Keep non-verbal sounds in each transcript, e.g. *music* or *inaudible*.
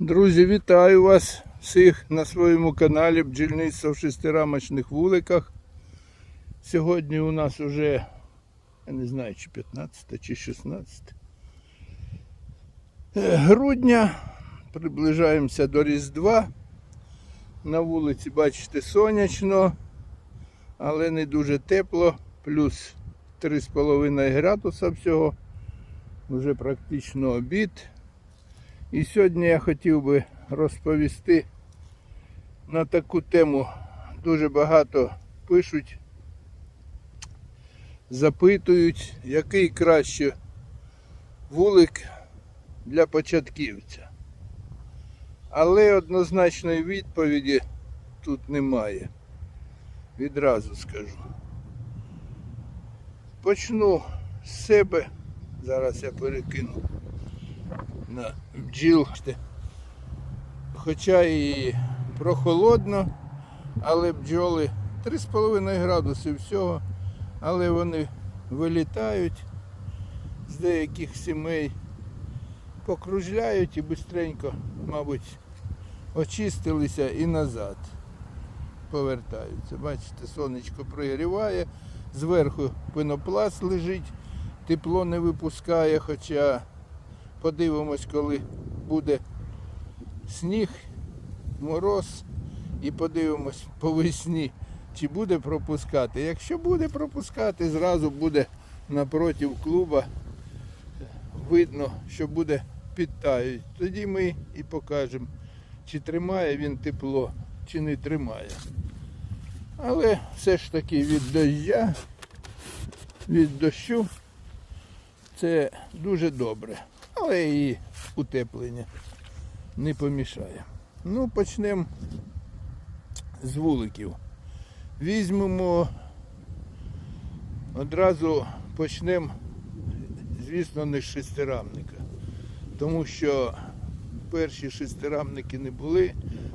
Друзі, вітаю вас всіх на своєму каналі Бджільництво в шестирамочних вуликах. Сьогодні у нас уже, я не знаю, чи 15 чи 16 е, грудня. Приближаємося до Різдва. На вулиці, бачите, сонячно, але не дуже тепло, плюс 3,5 градуса всього. Вже практично обід. І сьогодні я хотів би розповісти на таку тему. Дуже багато пишуть, запитують, який краще вулик для початківця. Але однозначної відповіді тут немає. Відразу скажу. Почну з себе. Зараз я перекину на бджіл. Хоча і прохолодно, але бджоли 3,5 градуси всього, але вони вилітають з деяких сімей, покружляють і швидко, мабуть, очистилися і назад повертаються. Бачите, сонечко прогріває, зверху пенопласт лежить, тепло не випускає, хоча подивимось, коли буде сніг, мороз, і подивимось по весні, чи буде пропускати. Якщо буде пропускати, зразу буде напротив клуба. Видно, що буде підтають. Тоді ми і покажемо, чи тримає він тепло, чи не тримає. Але все ж таки від дождя, від дощу це дуже добре. Але і утеплення не помішає. Ну, почнемо з вуликів. Візьмемо, одразу почнемо, звісно, не з шестирамника. Тому що перші шестирамники не були,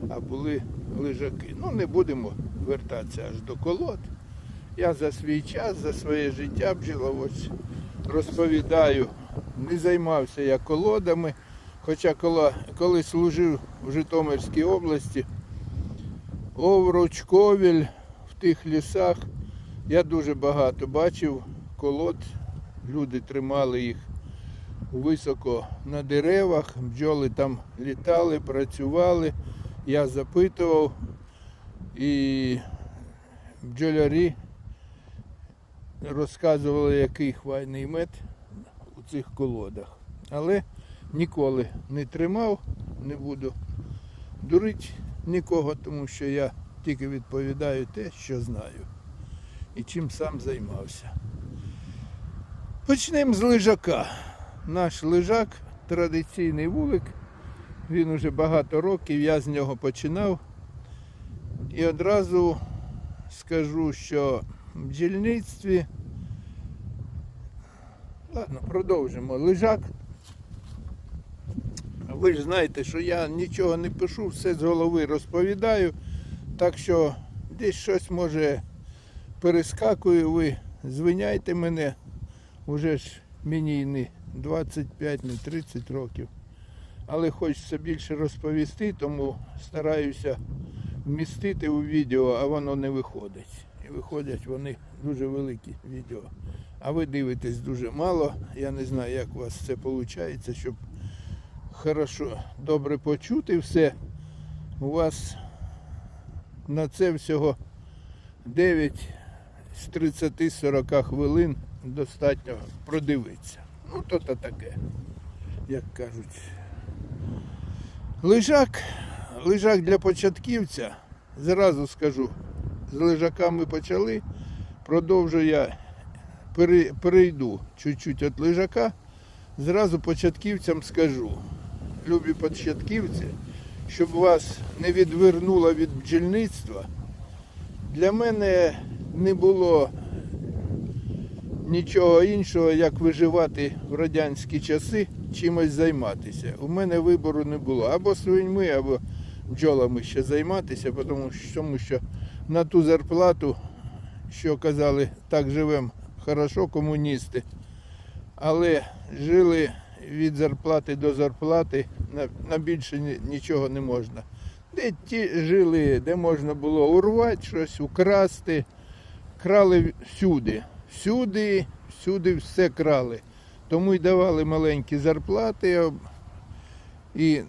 а були лежаки. Ну, не будемо вертатися аж до колод. Я за свій час, за своє життя бджіловодь розповідаю, не займався я колодами. Хоча коли, служив в Житомирській області, Овруч, Ковіль, в тих лісах, я дуже багато бачив колод, люди тримали їх високо на деревах, бджоли там літали, працювали. Я запитував. І бджолярі розказували, який хвайний мед цих колодах. Але ніколи не тримав, не буду дурити нікого, тому що я тільки відповідаю те, що знаю і чим сам займався. Почнемо з лежака. Наш лежак традиційний вулик. Він уже багато років, я з нього починав. І одразу скажу, що в бджільництві. Ладно, продовжимо. Лежак. Ви ж знаєте, що я нічого не пишу, все з голови розповідаю. Так що десь щось може перескакує, ви звиняйте мене. Уже ж мені не 25, не 30 років. Але хочеться більше розповісти, тому стараюся вмістити у відео, а воно не виходить. І виходять вони дуже великі відео. А ви дивитесь дуже мало. Я не знаю, як у вас це виходить, щоб хорошо, добре почути все. У вас на це всього 9 з 30-40 хвилин достатньо продивитися. Ну, то то таке, як кажуть. Лежак, лежак для початківця, зразу скажу, з лежаками почали, продовжу я перейду чуть-чуть від лежака, зразу початківцям скажу, любі початківці, щоб вас не відвернуло від бджільництва, для мене не було нічого іншого, як виживати в радянські часи, чимось займатися. У мене вибору не було. Або свиньми, або бджолами ще займатися, тому що, на ту зарплату, що казали, так живемо хорошо комуністи, але жили від зарплати до зарплати, на, більше нічого не можна. Де ті жили, де можна було урвати щось, украсти, крали всюди. Всюди, всюди все крали. Тому й давали маленькі зарплати і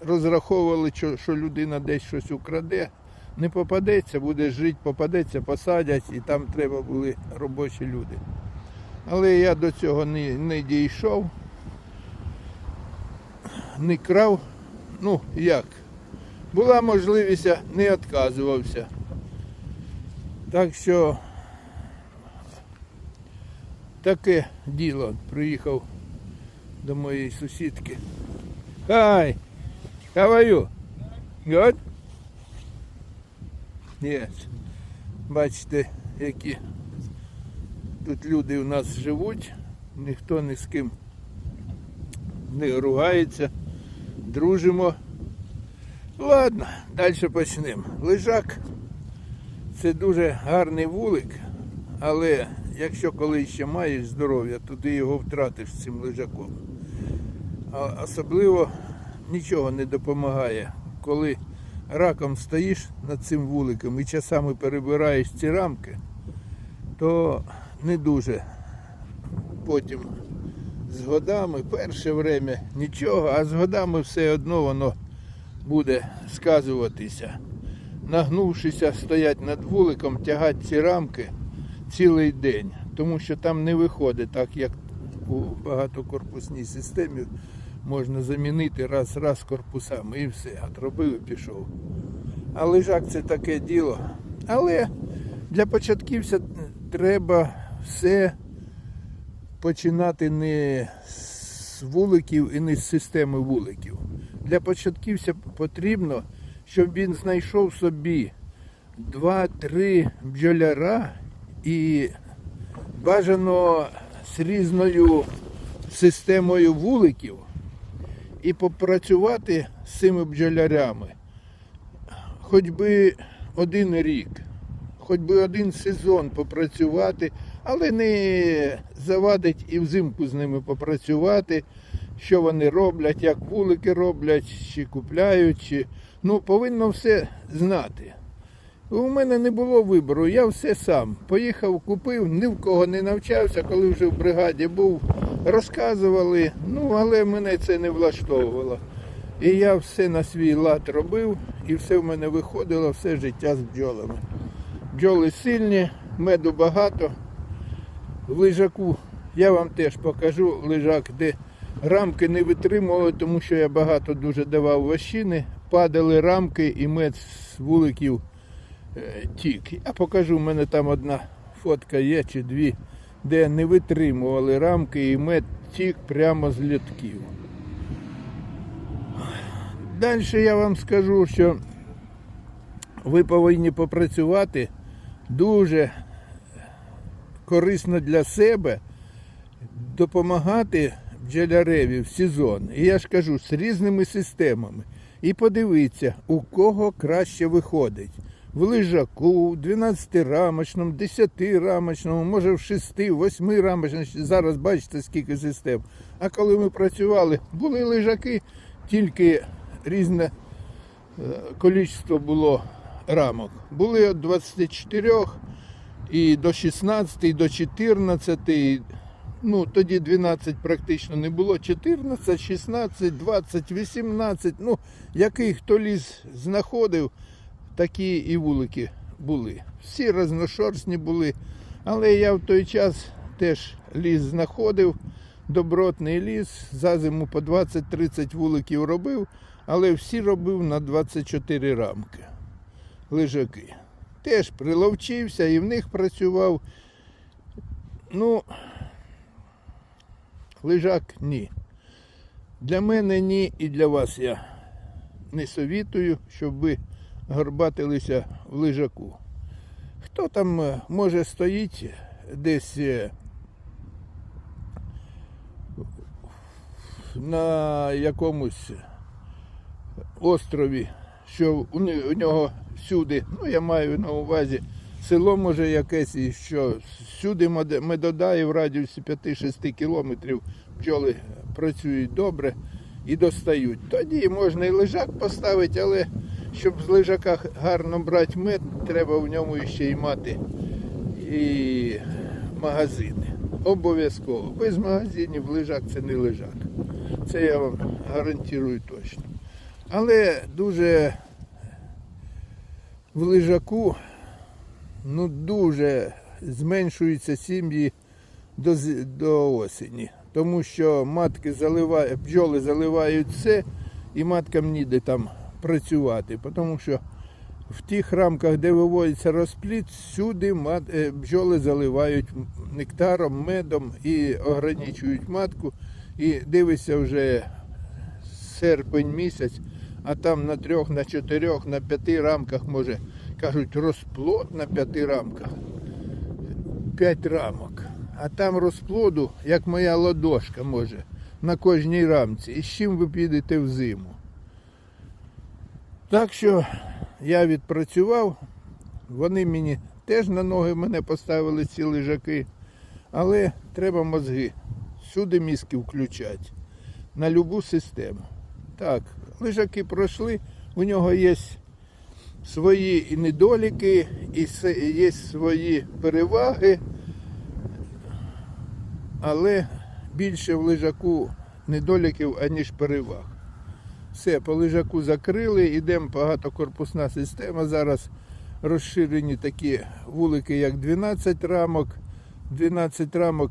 розраховували, що людина десь щось украде. Не попадеться, буде жити, попадеться, посадять, і там треба були робочі люди. Але я до цього не, не дійшов, не крав. Ну, як? Була можливість, не відказувався. Так що таке діло. Приїхав до моєї сусідки. Hi, how are you? Yes. Бачите, які тут люди у нас живуть, ніхто ні з ким не ругається, дружимо. Ладно, далі почнемо. Лежак це дуже гарний вулик, але якщо коли ще маєш здоров'я, то ти його втратиш цим лежаком. А особливо нічого не допомагає, коли раком стоїш над цим вуликом і часами перебираєш ці рамки, то не дуже потім з годами, перше время нічого, а з годами все одно воно буде сказуватися. Нагнувшися, стоять над вуликом, тягати ці рамки цілий день, тому що там не виходить так, як у багатокорпусній системі можна замінити раз-раз корпусами і все, отробив і пішов. А лежак це таке діло. Але для початківця треба все починати не з вуликів і не з системи вуликів. Для початківця потрібно, щоб він знайшов собі два-три бджоляра і бажано з різною системою вуликів і попрацювати з цими бджолярями хоч би один рік, хоч би один сезон попрацювати, але не завадить і взимку з ними попрацювати, що вони роблять, як вулики роблять, чи купляють, чи ну повинно все знати. У мене не було вибору, я все сам. Поїхав, купив, ні в кого не навчався, коли вже в бригаді був. Розказували, ну але мене це не влаштовувало. І я все на свій лад робив, і все в мене виходило, все життя з бджолами. Бджоли сильні, меду багато. В лежаку я вам теж покажу лежак, де рамки не витримували, тому що я багато дуже давав вощини, падали рамки і мед з вуликів е, тік. Я покажу, в мене там одна фотка є чи дві, де не витримували рамки і мед тік прямо з літків. Далі я вам скажу, що ви повинні попрацювати дуже корисно для себе, допомагати бджоляреві в сезон. І я ж кажу, з різними системами. І подивіться, у кого краще виходить. В лежаку, в 12-рамочному, 10-рамочному, може в 6-8-рамочному. Зараз бачите, скільки систем. А коли ми працювали, були лежаки, тільки різне е, кількість було рамок. Були від 24 і до 16, і до 14, і, ну тоді 12 практично не було. 14, 16, 20, 18, ну який хто ліс знаходив, такі і вулики були. Всі разношорстні були. Але я в той час теж ліс знаходив, добротний ліс, за зиму по 20-30 вуликів робив, але всі робив на 24 рамки лежаки. Теж приловчився і в них працював. Ну, лежак ні. Для мене ні і для вас я не совітую, щоб ви горбатилися в лежаку. Хто там е, може стоїть десь е, на якомусь острові, що у нього всюди, ну я маю на увазі село може якесь і що всюди медода і в радіусі 5-6 кілометрів бджоли працюють добре і достають. Тоді можна і лежак поставити, але щоб з лежака гарно брати мед, треба в ньому ще й мати і магазини. Обов'язково. Без магазинів лежак це не лежак. Це я вам гарантую точно. Але дуже в лежаку ну, дуже зменшуються сім'ї до, до осені. Тому що матки заливають, бджоли заливають все, і маткам ніде там працювати. Тому що в тих рамках, де виводиться розплід, всюди е, бджоли заливають нектаром, медом і ограничують матку. І дивишся вже серпень місяць, а там на трьох, на чотирьох, на п'яти рамках може, кажуть, розплод на п'яти рамках. П'ять рамок. А там розплоду, як моя ладошка може, на кожній рамці. І з чим ви підете в зиму? Так що я відпрацював, вони мені теж на ноги мене поставили ці лежаки, але треба мозги. Сюди мізки включати на любу систему. Так, лежаки пройшли, у нього є свої недоліки, і є свої переваги, але більше в лежаку недоліків, аніж переваг. Все, по лежаку закрили, йдемо багатокорпусна система. Зараз розширені такі вулики, як 12 рамок. 12 рамок.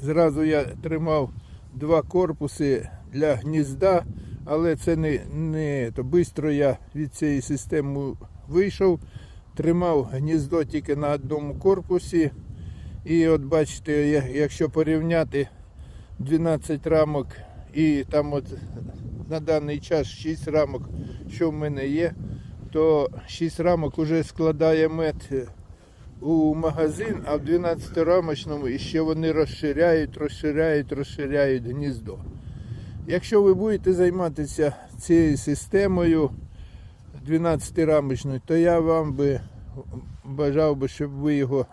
Зразу я тримав два корпуси для гнізда, але це не, не то бистро я від цієї системи вийшов, тримав гніздо тільки на одному корпусі. І от бачите, якщо порівняти 12 рамок і там от на даний час 6 рамок, що в мене є, то 6 рамок вже складає мед е, у магазин, а в 12-рамочному іще вони розширяють, розширяють, розширяють гніздо. Якщо ви будете займатися цією системою 12-рамочною, то я вам би бажав би, щоб ви його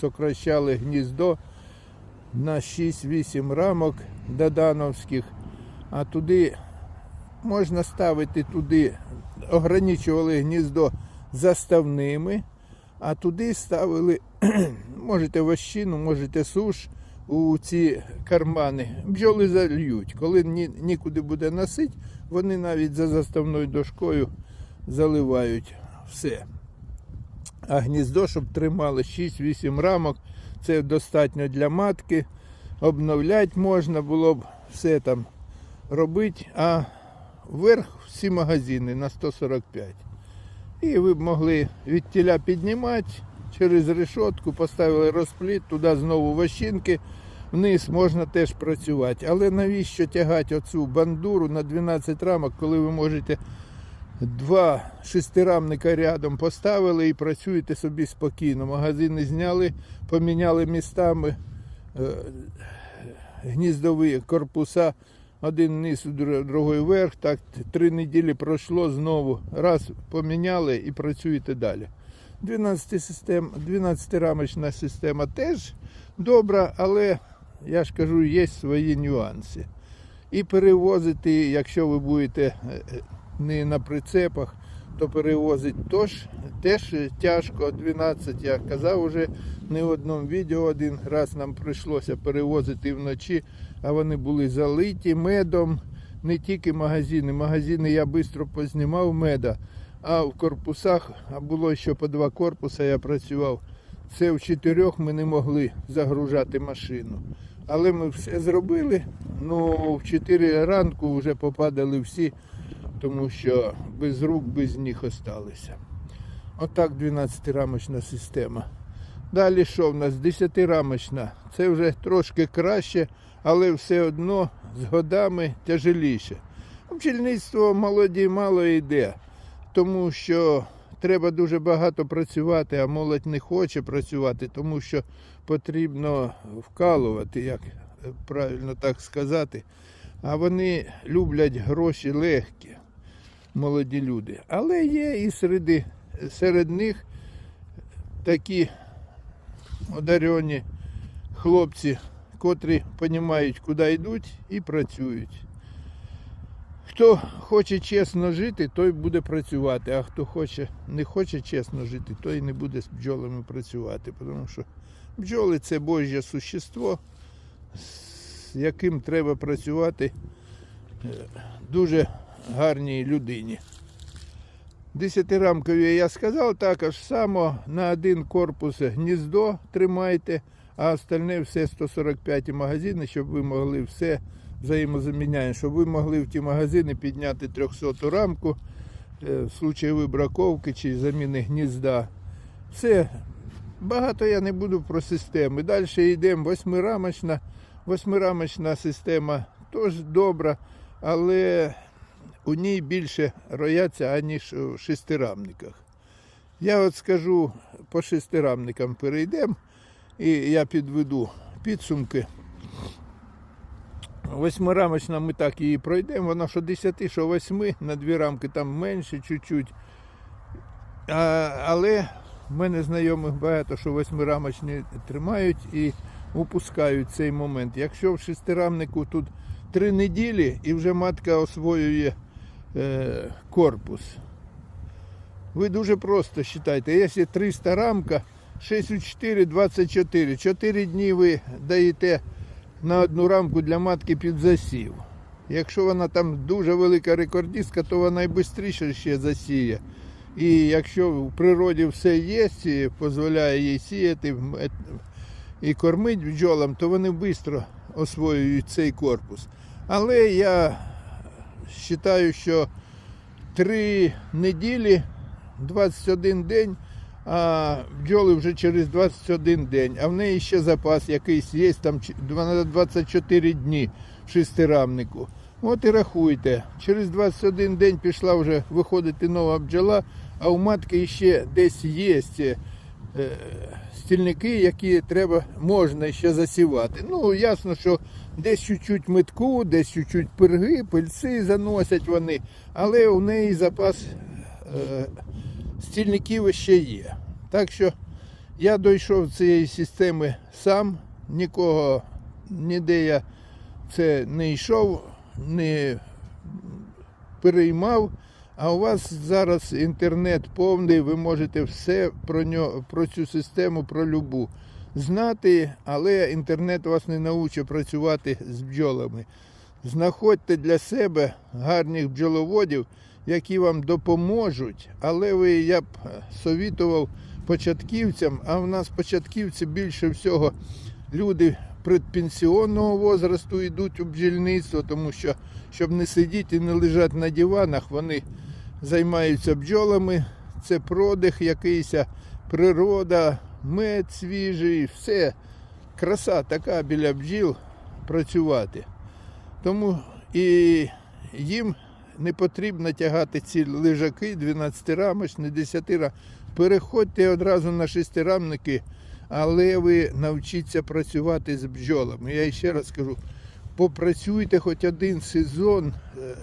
сокращали гніздо на 6-8 рамок додановських, а туди можна ставити туди, ограничували гніздо заставними, а туди ставили, *clears throat* можете вощину, можете суш у ці кармани. Бджоли зальють. Коли ні, нікуди буде носити, вони навіть за заставною дошкою заливають все. А гніздо, щоб тримали 6-8 рамок, це достатньо для матки. Обновляти можна було б все там робити, а вверх всі магазини на 145. І ви б могли від тіля піднімати через решетку, поставили розпліт, туди знову вощинки, вниз можна теж працювати. Але навіщо тягати оцю бандуру на 12 рамок, коли ви можете два шестирамника рядом поставили і працюєте собі спокійно. Магазини зняли, поміняли містами е, гніздові корпуса. Один вниз, др- другий вверх. Так три неділі пройшло знову. Раз поміняли і працюєте далі. 12 систем, 12-рамочна система теж добра, але я ж кажу, є свої нюанси. І перевозити, якщо ви будете е, е, не на прицепах, то перевозити теж, теж тяжко. 12, я казав уже не в одному відео один раз нам прийшлося перевозити вночі, а вони були залиті медом. Не тільки магазини. Магазини я швидко познімав меда, а в корпусах, а було ще по два корпуси, я працював. Це в чотирьох ми не могли загружати машину. Але ми все зробили. Ну, в 4 ранку вже попадали всі, тому що без рук, без ніг осталися. Отак 12-рамочна система. Далі що в нас? 10-рамочна. Це вже трошки краще, але все одно з годами тяжеліше. Бджільництво молоді мало йде, тому що треба дуже багато працювати, а молодь не хоче працювати, тому що потрібно вкалувати, як правильно так сказати. А вони люблять гроші легкі, молоді люди. Але є і серед, серед них такі одарені хлопці, котрі розуміють, куди йдуть і працюють. Хто хоче чесно жити, той буде працювати, а хто хоче, не хоче чесно жити, той не буде з бджолами працювати. Тому що бджоли це Божє существо, з яким треба працювати е, дуже гарній людині. Десятирамкові я сказав, також само на один корпус гніздо тримайте, а остальне все 145 магазини, щоб ви могли все взаємозаміняємо, щоб ви могли в ті магазини підняти 300 рамку е, в случаї вибраковки чи заміни гнізда. Все, багато я не буду про системи. Далі йдемо восьмирамочна. Восьмирамочна система теж добра, але у ній більше рояться, аніж у шестирамниках. Я от скажу по шестирамникам перейдемо і я підведу підсумки. Восьмирамочна ми так її пройдемо, вона що 10, що 8, на дві рамки там менше чуть-чуть. Але в мене знайомих багато, що восьмирамочні тримають і упускають цей момент. Якщо в шестирамнику тут три неділі і вже матка освоює е, корпус. Ви дуже просто вважайте, якщо 300 рамка, 6 у 4, 24. 4 дні ви даєте на одну рамку для матки під засів. Якщо вона там дуже велика рекордістка, то вона і швидше ще засіє. І якщо в природі все є, і дозволяє їй сіяти е, і кормити бджолам, то вони швидко освоюють цей корпус. Але я вважаю, що три неділі, 21 день, а бджоли вже через 21 день, а в неї ще запас якийсь є, там чи- 24 дні в шестирамнику. От і рахуйте, через 21 день пішла вже виходити нова бджола, а у матки ще десь є стільники, які треба, можна ще засівати. Ну, ясно, що десь чуть-чуть метку, десь чуть-чуть пирги, пильці заносять вони, але у неї запас е, стільників ще є. Так що я дійшов цієї системи сам, нікого, ніде я це не йшов, не переймав. А у вас зараз інтернет повний, ви можете все про нього, про цю систему, про любу знати, але інтернет вас не научить працювати з бджолами. Знаходьте для себе гарних бджоловодів, які вам допоможуть, але ви, я б совітував початківцям, а в нас початківці більше всього люди предпенсіонного возрасту йдуть у бджільництво, тому що, щоб не сидіти і не лежати на диванах, вони займаються бджолами, це продих якийсь, природа, мед свіжий, все. Краса така біля бджіл працювати. Тому і їм не потрібно тягати ці лежаки 12-рамочні, 10 рам. Переходьте одразу на шестирамники, але ви навчіться працювати з бджолами. Я ще раз кажу, попрацюйте хоч один сезон. е,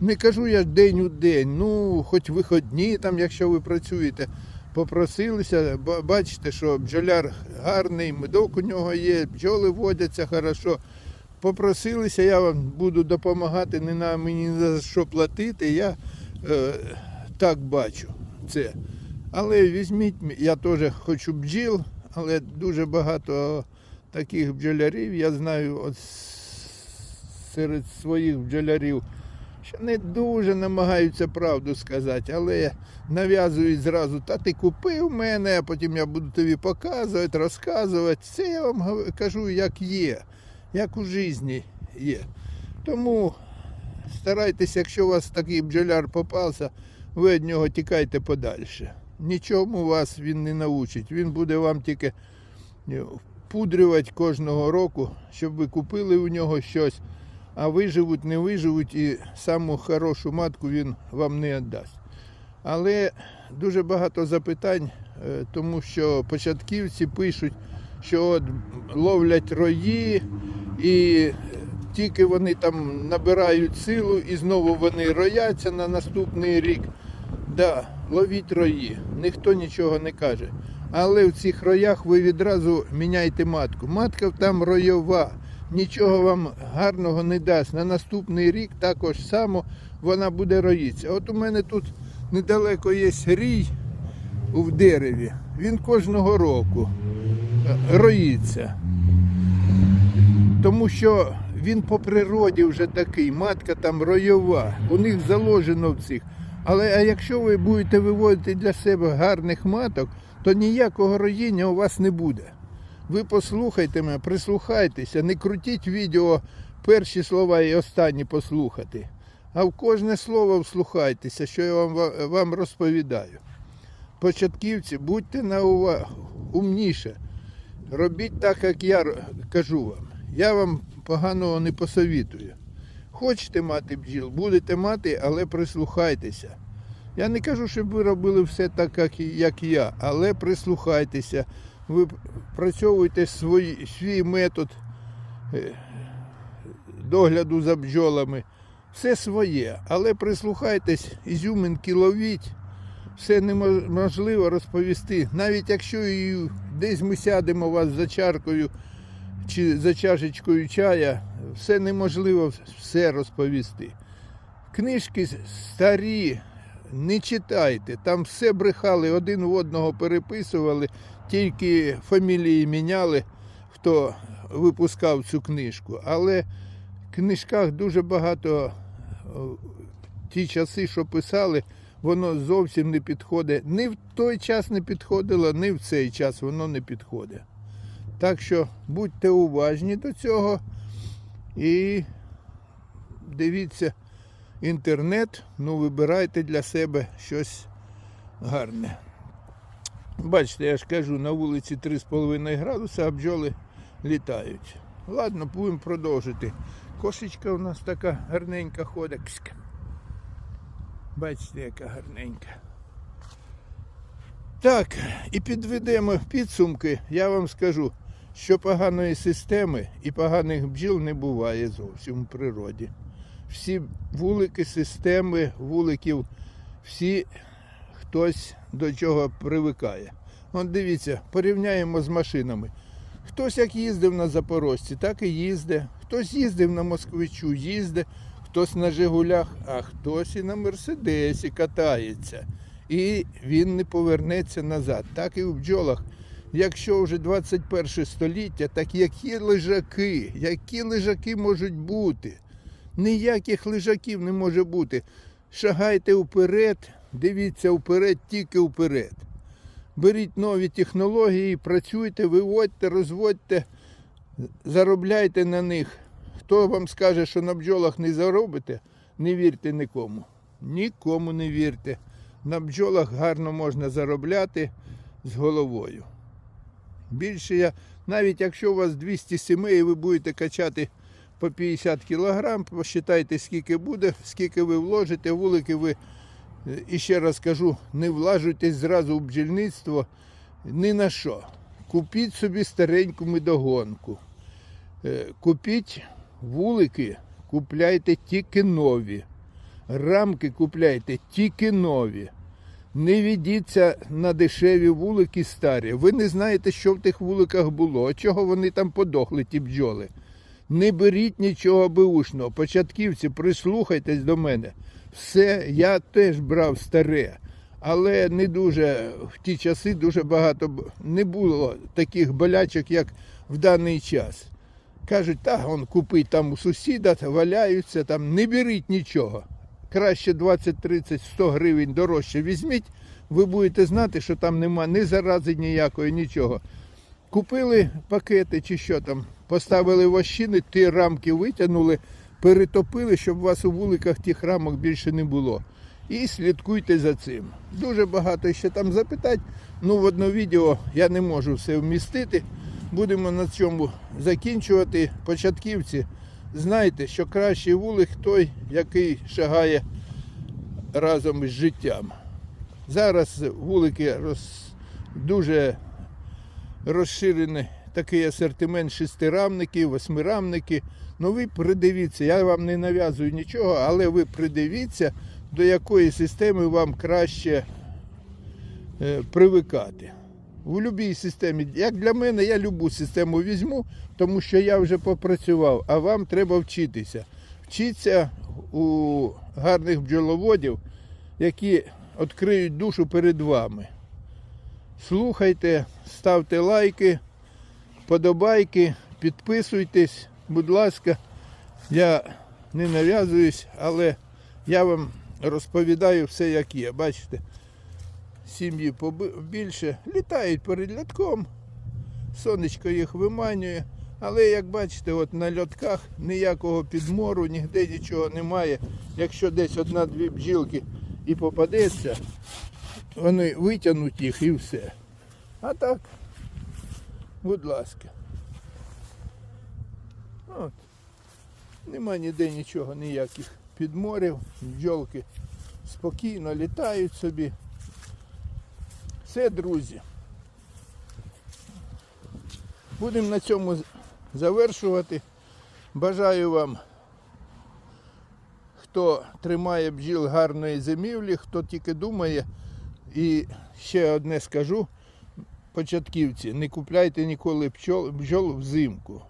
Не кажу я день у день, ну хоч виходні, там, якщо ви працюєте. Попросилися, бачите, що бджоляр гарний, медок у нього є, бджоли водяться хорошо. Попросилися, я вам буду допомагати, не на мені за що платити. Я е, так бачу це. Але візьміть, я теж хочу бджіл, але дуже багато таких бджолярів, я знаю от серед своїх бджолярів, що не дуже намагаються правду сказати, але нав'язують зразу, та ти купив мене, а потім я буду тобі показувати, розказувати. Це я вам кажу, як є, як у житті є. Тому старайтеся, якщо у вас такий бджоляр попався, ви від нього тікайте подальше. Нічому вас він не научить. Він буде вам тільки е, впудрювати кожного року, щоб ви купили у нього щось, а виживуть, не виживуть, і саму хорошу матку він вам не віддасть. Але дуже багато запитань, е, тому що початківці пишуть, що от ловлять рої, і тільки вони там набирають силу і знову вони рояться на наступний рік. Да, ловіть рої, ніхто нічого не каже. Але в цих роях ви відразу міняйте матку. Матка там ройова, нічого вам гарного не дасть. На наступний рік також само вона буде роїтися. От у мене тут недалеко є рій в дереві. Він кожного року е, роїться. Тому що він по природі вже такий, матка там ройова, у них заложено в цих. Але а якщо ви будете виводити для себе гарних маток, то ніякого роїння у вас не буде. Ви послухайте мене, прислухайтеся, не крутіть відео перші слова і останні послухати. А в кожне слово вслухайтеся, що я вам, вам розповідаю. Початківці, будьте на увагу, умніше. Робіть так, як я кажу вам. Я вам поганого не посовітую. Хочете мати бджіл, будете мати, але прислухайтеся. Я не кажу, щоб ви робили все так, як, я, але прислухайтеся. Ви працьовуєте свій, свій метод е, догляду за бджолами. Все своє, але прислухайтесь, ізюминки ловіть. Все неможливо розповісти. Навіть якщо і десь ми сядемо вас за чаркою чи за чашечкою чая, все неможливо все розповісти. Книжки старі, не читайте, там все брехали, один в одного переписували, тільки фамілії міняли, хто випускав цю книжку. Але в книжках дуже багато ті часи, що писали, воно зовсім не підходить. Ні в той час не підходило, ні в цей час воно не підходить. Так що будьте уважні до цього і дивіться інтернет, ну вибирайте для себе щось гарне. Бачите, я ж кажу, на вулиці 3,5 градуси, а бджоли літають. Ладно, будемо продовжити. Кошечка у нас така гарненька ходить. Бачите, яка гарненька. Так, і підведемо підсумки. Я вам скажу, що поганої системи і поганих бджіл не буває зовсім у природі. Всі вулики, системи вуликів, всі хтось до чого привикає. От дивіться, порівняємо з машинами. Хтось як їздив на Запорожці, так і їздить. Хтось їздив на Москвичу, їздить, хтось на Жигулях, а хтось і на Мерседесі катається. І він не повернеться назад. Так і в бджолах. Якщо вже 21 століття, так які лежаки, які лежаки можуть бути? Ніяких лежаків не може бути. Шагайте вперед, дивіться вперед, тільки вперед. Беріть нові технології, працюйте, виводьте, розводьте, заробляйте на них. Хто вам скаже, що на бджолах не заробите, не вірте нікому. Нікому не вірте. На бджолах гарно можна заробляти з головою. Більше я, навіть якщо у вас 200 сімей і ви будете качати по 50 кілограм, посчитайте, скільки буде, скільки ви вложите, вулики ви, е, і ще раз кажу, не влажуйтесь зразу в бджільництво ні на що. Купіть собі стареньку медогонку. Е, Купіть вулики, купляйте тільки нові. Рамки купляйте тільки нові. Не ведіться на дешеві вулики старі. Ви не знаєте, що в тих вуликах було, чого вони там подохли, ті бджоли. Не беріть нічого беушного. Початківці, прислухайтесь до мене. Все, я теж брав старе, але не дуже в ті часи дуже багато не було таких болячок, як в даний час. Кажуть, та он купить там у сусіда, валяються там, не беріть нічого. Краще 20, 30, 100 гривень дорожче візьміть, ви будете знати, що там нема ні зарази ніякої, нічого. Купили пакети чи що там, поставили вощини, ті рамки витягнули, перетопили, щоб у вас у вуликах тих рамок більше не було. І слідкуйте за цим. Дуже багато ще там запитань. Ну, в одно відео я не можу все вмістити. Будемо на цьому закінчувати. Початківці, знайте, що кращий вулик той, який шагає разом із життям. Зараз вулики роз... дуже розширений такий асортимент шестирамників, восьмирамники. Ну ви придивіться, я вам не нав'язую нічого, але ви придивіться, до якої системи вам краще е, привикати. В будь-якій системі. Як для мене, я любу систему візьму, тому що я вже попрацював, а вам треба вчитися. Вчіться у гарних бджоловодів, які відкриють душу перед вами. Слухайте, ставте лайки, подобайки, підписуйтесь, будь ласка. Я не нав'язуюсь, але я вам розповідаю все, як є. Бачите, сім'ї більше літають перед льотком, сонечко їх виманює. Але як бачите, от на льотках ніякого підмору, ніде нічого немає. Якщо десь одна-дві бджілки і попадеться, вони витягнуть їх і все. А так, будь ласка. От. Нема ніде нічого, ніяких підморів, бджолки спокійно літають собі. Все, друзі. Будемо на цьому завершувати. Бажаю вам, хто тримає бджіл гарної зимівлі, хто тільки думає. І ще одне скажу, початківці, не купляйте ніколи бджол, бджол взимку.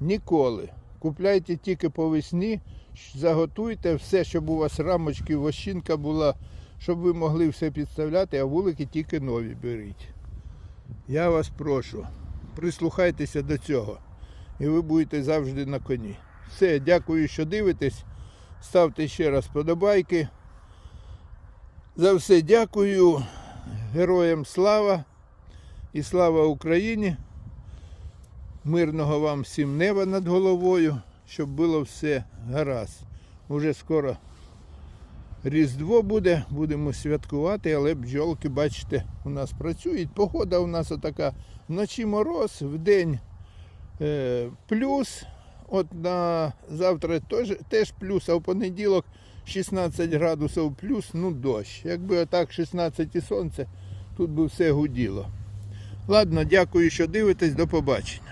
Ніколи. Купляйте тільки по весні, заготуйте все, щоб у вас рамочки, вощинка була, щоб ви могли все підставляти, а вулики тільки нові беріть. Я вас прошу, прислухайтеся до цього. І ви будете завжди на коні. Все, дякую, що дивитесь. Ставте ще раз подобайки. За все дякую. Героям слава і слава Україні. Мирного вам всім неба над головою, щоб було все гаразд. Уже скоро Різдво буде, будемо святкувати, але бджолки, бачите, у нас працюють. Погода у нас така вночі мороз, вдень е, плюс. От на завтра теж, теж плюс, а в понеділок 16 градусів плюс, ну дощ. Якби отак 16 і сонце, тут би все гуділо. Ладно, дякую, що дивитесь, до побачення.